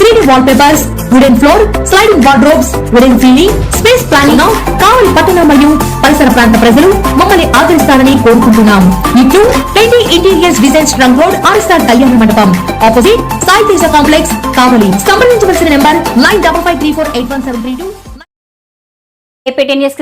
three D wallpapers wooden floor sliding wardrobes wooden ceiling space planning Kavali పట్టణ మరియు పరిసర ప్రాంత ప్రజలు మమ్మల్ని ఆదరిస్తారని కోరుకుంటున్నాం. ఇట్లు twenty interiors design trunk road RSR కళ్యాణ మండపం. Opposite Sai Teja complex Kavali. సంప్రదించవలసిన number nine double five three four eight one seven three two.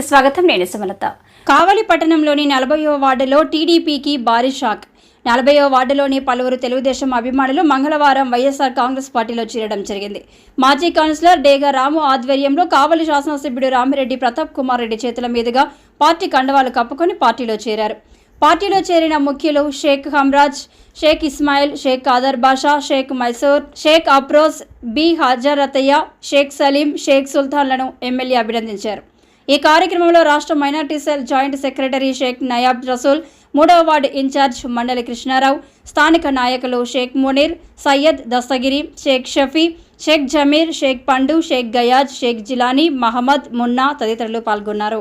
స్వాగతం నేను సుమలత కావలి పట్టణంలోని నలభైవ వార్డులో టీడీపీకి భారీ షాక్. నలభైవ వార్డులోని పలువురు తెలుగుదేశం అభిమానులు మంగళవారం వైఎస్ఆర్ కాంగ్రెస్ పార్టీలో చేరడం జరిగింది. మాజీ కౌన్సిలర్ డేగా రాము ఆధ్వర్యంలో కావలి శాసనసభ్యుడు రామిరెడ్డి ప్రతాప్ కుమార్ రెడ్డి చేతుల మీదుగా పార్టీ కండవాలు కప్పుకొని పార్టీలో చేరారు. పార్టీలో చేరిన ముఖ్యులు షేక్ హమ్రాజ్ షేక్ ఇస్మాయిల్ షేక్ కాదర్ బాషా షేక్ మైసూర్ షేక్ అప్రోజ్ బి హాజరతయ్య షేక్ సలీం షేక్ సుల్తాన్లను ఎమ్మెల్యే అభినందించారు. ఈ కార్యక్రమంలో రాష్ట్ర minority cell joint secretary Shaik Nayab Rasool మూడవ వార్డు ఇన్ఛార్జ్ మండలి కృష్ణారావు స్థానిక నాయకులు షేక్ మునీర్ సయ్యద్ దస్తగిరి షేక్ షఫీ షేక్ జమీర్ షేక్ పండు షేక్ గయాజ్ షేక్ జిలానీ మహమ్మద్ మున్నా తదితరులు పాల్గొన్నారు.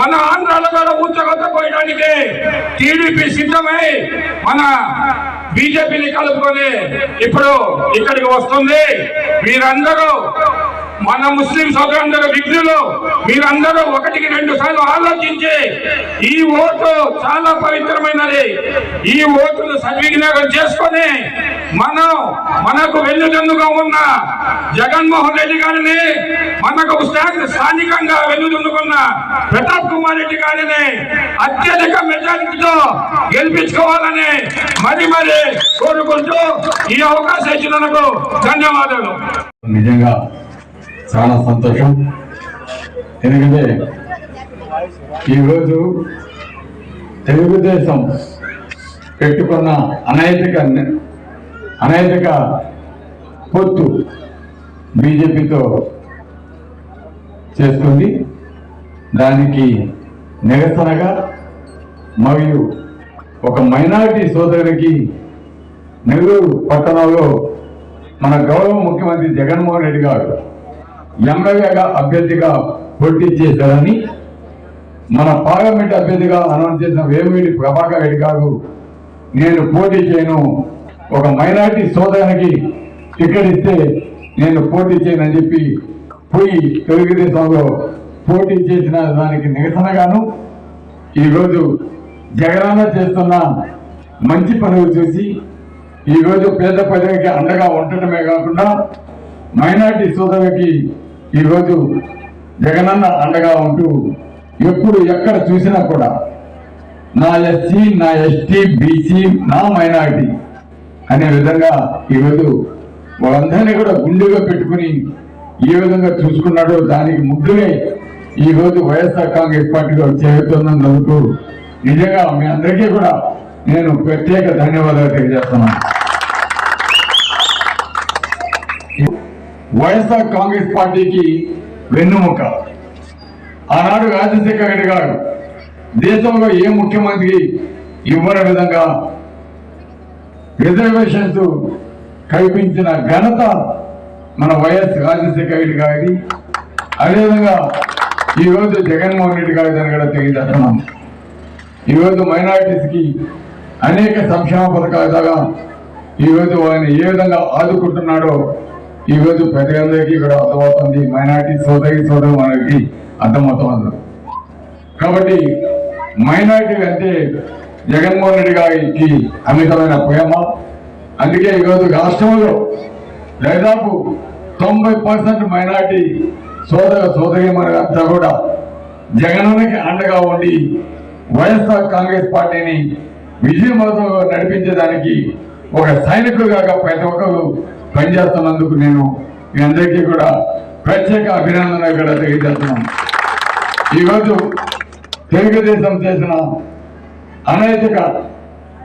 మన ఆంధ్రాలో కూడా ఊచకొత్తపోయడానికి టీడీపీ సిద్ధమై మన బీజేపీని కలుపుకొని ఇప్పుడు ఇక్కడికి వస్తుంది. మీరందరూ మన ముస్లిం సోదరులందరూ విఘ్నులు. మీరందరూ ఒకటికి రెండు సార్లు ఆలోచించి ఈ ఓటు చాలా పవిత్రమైనది. ఈ ఓటును సద్వినియోగం చేసుకొని మనం మనకు వెన్నుదన్నుగా ఉన్న జగన్మోహన్ రెడ్డి గారిని మనకు స్థానికంగా వెన్నుదన్నుకున్న ప్రతాప్ కుమార్ రెడ్డి గారిని అత్యధిక మెజారిటీతో గెలిపించుకోవాలని మరి మరి కోరుకుంటూ ఈ అవకాశం ఇచ్చినందుకు ధన్యవాదాలు. నిజంగా చాలా సంతోషం. ఎందుకంటే ఈరోజు తెలుగుదేశం పెట్టుకున్న అనైతిక అనైతిక పొత్తు బీజేపీతో చేస్తుంది. దానికి నిరసనగా మరియు ఒక మైనారిటీ సోదరుడికి నెల్లూరు పట్టణంలో మన గౌరవ ముఖ్యమంత్రి జగన్మోహన్ రెడ్డి గారు ఎమ్మెల్యేగా అభ్యర్థిగా పోటీ చేశారని మన పార్లమెంట్ అభ్యర్థిగా అనౌన్స్ చేసిన వేమిరెడ్డి ప్రభాకర్ రెడ్డి గారు నేను పోటీ చేయను ఒక మైనారిటీ సోదరునికి టికెట్ ఇస్తే నేను పోటీ చేయనని చెప్పి పోయి తెలుగుదేశంలో పోటీ చేసిన దానికి నిరసనగాను ఈరోజు జగనన్న చేస్తున్న మంచి పనులు చూసి ఈరోజు పేద ప్రజలకి అండగా ఉండటమే కాకుండా మైనార్టీ సోదరులకి ఈరోజు జగనన్న అండగా ఉంటూ ఎప్పుడు ఎక్కడ చూసినా కూడా నా ఎస్సీ నా ఎస్టీ బీసీ నా మైనారిటీ అనే విధంగా ఈరోజు వాళ్ళందరినీ కూడా గుండెగా పెట్టుకుని ఏ విధంగా చూసుకున్నాడో దానికి ముగ్గురే ఈ రోజు వైఎస్ఆర్ కాంగ్రెస్ పార్టీలో చేరుతున్నందుకు నిజంగా మీ అందరికీ కూడా నేను ప్రత్యేక ధన్యవాదాలు తెలియజేస్తున్నాను. వైఎస్ఆర్ కాంగ్రెస్ పార్టీకి వెన్నుముక. ఆనాడు రాజశేఖర రెడ్డి గారు దేశంలో ఏ ముఖ్యమంత్రి ఇవ్వని విధంగా రిజర్వేషన్స్ కల్పించిన ఘనత మన వైఎస్ రాజశేఖర రెడ్డి గారి అదేవిధంగా ఈరోజు జగన్మోహన్ రెడ్డి గారి దాన్ని కూడా తెలియజేస్తున్నాం. ఈరోజు మైనారిటీస్కి అనేక సంక్షేమ పథకాల ద్వారా ఈరోజు ఆయన ఏ విధంగా ఆదుకుంటున్నాడో ఈ రోజు అందరికీ కూడా అర్థమవుతుంది. మైనార్టీ సోదరి సోదరు మనకి అర్థమవుతుంది కాబట్టి మైనార్టీ అంటే జగన్మోహన్ రెడ్డి గారికి అమితమైన ప్రేమ. అందుకే ఈరోజు రాష్ట్రంలో దాదాపు తొంభై పర్సెంట్ మైనార్టీ సోదర సోదరి కూడా జగన్కి అండగా ఉండి వైఎస్ఆర్ కాంగ్రెస్ పార్టీని విజయవంతంగా నడిపించడానికి ఒక సైనికులుగా ప్రతి ఒక్కరు పనిచేస్తున్నందుకు నేను మీ అందరికీ కూడా ప్రత్యేక అభినందన కూడా తెలియజేస్తున్నాను. ఈరోజు తెలుగుదేశం చేసిన అనైతిక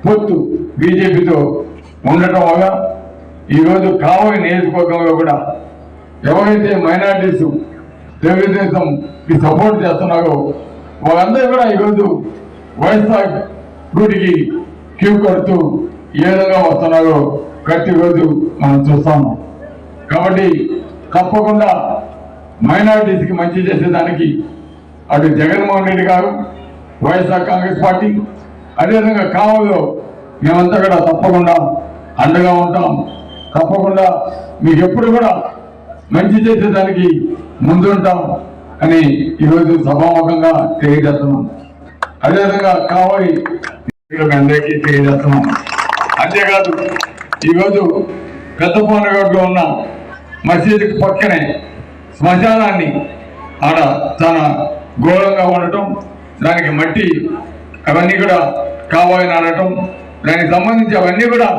పొత్తు బీజేపీతో ఉండటం వల్ల ఈరోజు కావలి నియోజకవర్గంలో కూడా ఎవరైతే మైనార్టీస్ తెలుగుదేశంకి సపోర్ట్ చేస్తున్నారో వాళ్ళందరూ కూడా ఈరోజు వైఎస్ఆర్ గుడికి క్యూ కడుతూ ఏ విధంగా వస్తున్నారో ప్రతిరోజు మనం చూస్తాము కాబట్టి తప్పకుండా మైనారిటీస్కి మంచి చేసేదానికి అటు జగన్మోహన్ రెడ్డి గారు వైఎస్ఆర్ కాంగ్రెస్ పార్టీ అదేవిధంగా కావలో మేమంతా కూడా తప్పకుండా అండగా ఉంటాం. తప్పకుండా మీకు ఎప్పుడు కూడా మంచి చేసేదానికి ముందుంటాం అని ఈరోజు సభాముఖంగా తెలియజేస్తున్నాం. అదేవిధంగా కావాలి అందరికీ తెలియజేస్తున్నాం. అంతేకాదు ఈరోజు పెద్ద పోనగడ్లో ఉన్న మసీదుకి పక్కనే శ్మశానాన్ని ఆడ చాలా ఘోరంగా ఉండటం దానికి మట్టి అవన్నీ కూడా కావాలని అనటం దానికి సంబంధించి అవన్నీ కూడా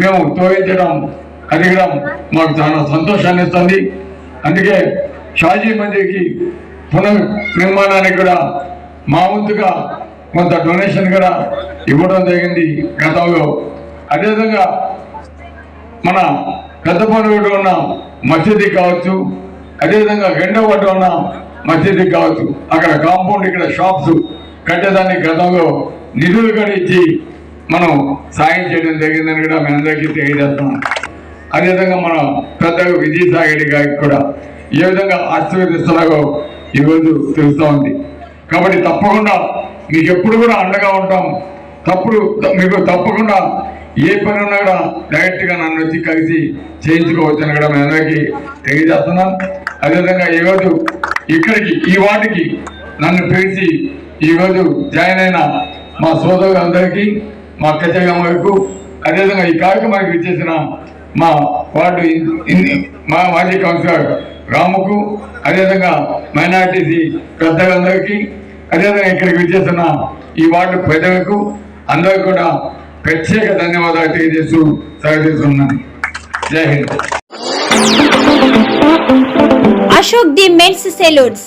మేము తోయించడం అది కూడా మాకు చాలా సంతోషాన్ని ఇస్తుంది. అందుకే షాజీ మందిర్కి పునర్ నిర్మాణానికి కూడా మా వంతుగా కొంత డొనేషన్ కూడా ఇవ్వడం జరిగింది గతంలో. అదేవిధంగా మన పెద్దపల్లిలో ఉన్న మసీది కావచ్చు అదేవిధంగా రెండో వాటి ఉన్న మసీది కావచ్చు అక్కడ కాంపౌండ్ ఇక్కడ షాప్స్ కట్టేదాన్ని గతంలో నిధులు కూడా ఇచ్చి మనం సాయం చేయడం జరిగిందని కూడా మీ అందరికీ తెలియజేస్తున్నాం. అదేవిధంగా మన పెద్దగా విజయసాగర్ గారికి కూడా ఏ విధంగా ఆశీర్వదిస్తున్నారో ఈరోజు తెలుస్తూ ఉంది. కాబట్టి తప్పకుండా మీకు ఎప్పుడు కూడా అండగా ఉంటాం. తప్పుడు మీకు తప్పకుండా ఏ పని ఉన్నా కూడా డైరెక్ట్గా నన్ను వచ్చి కలిసి చేయించుకోవచ్చని కూడా మీ అందరికీ తెలియజేస్తున్నాం. అదేవిధంగా ఈరోజు ఇక్కడికి ఈ వాటికి నన్ను పిలిచి ఈరోజు జాయిన్ అయిన మా సోదరులందరికీ మా అక్కచెల్లమ్మలకు అదేవిధంగా ఈ కార్యక్రమానికి విచ్చేసిన మా వార్డు మా మాజీ కౌన్సిలర్ రాముకు అదేవిధంగా మైనార్టీసీ పెద్దలందరికీ అదేవిధంగా ఇక్కడికి విచ్చేసిన ఈ వార్డు ప్రజలకు అందరికీ కూడా ప్రత్యేక ధన్యవాదాలు తెలియజేస్తూ సహకరిస్తున్నాను Jai Hind. Ashok the men's salons.